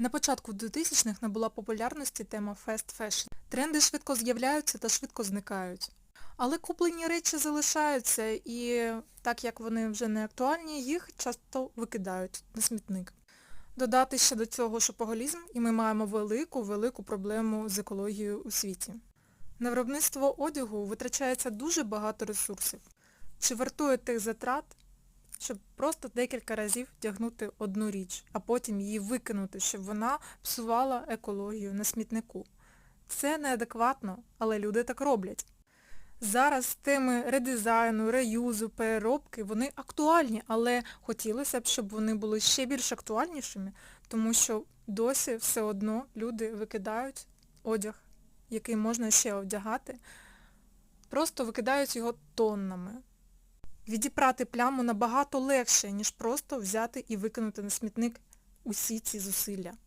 На початку 2000-х набула популярності тема fast fashion. Тренди швидко з'являються та швидко зникають. Але куплені речі залишаються і так як вони вже не актуальні, їх часто викидають на смітник. Додати ще до цього шопоголізм, і ми маємо велику-велику проблему з екологією у світі. На виробництво одягу витрачається дуже багато ресурсів. Чи вартує тих затрат, щоб просто декілька разів вдягнути одну річ, а потім її викинути, щоб вона псувала екологію на смітнику? Це неадекватно, але люди так роблять. Зараз теми редизайну, реюзу, переробки, вони актуальні, але хотілося б, щоб вони були ще більш актуальнішими, тому що досі все одно люди викидають одяг, який можна ще одягати, просто викидають його тоннами. Відіпрати пляму набагато легше, ніж просто взяти і викинути на смітник усі ці зусилля.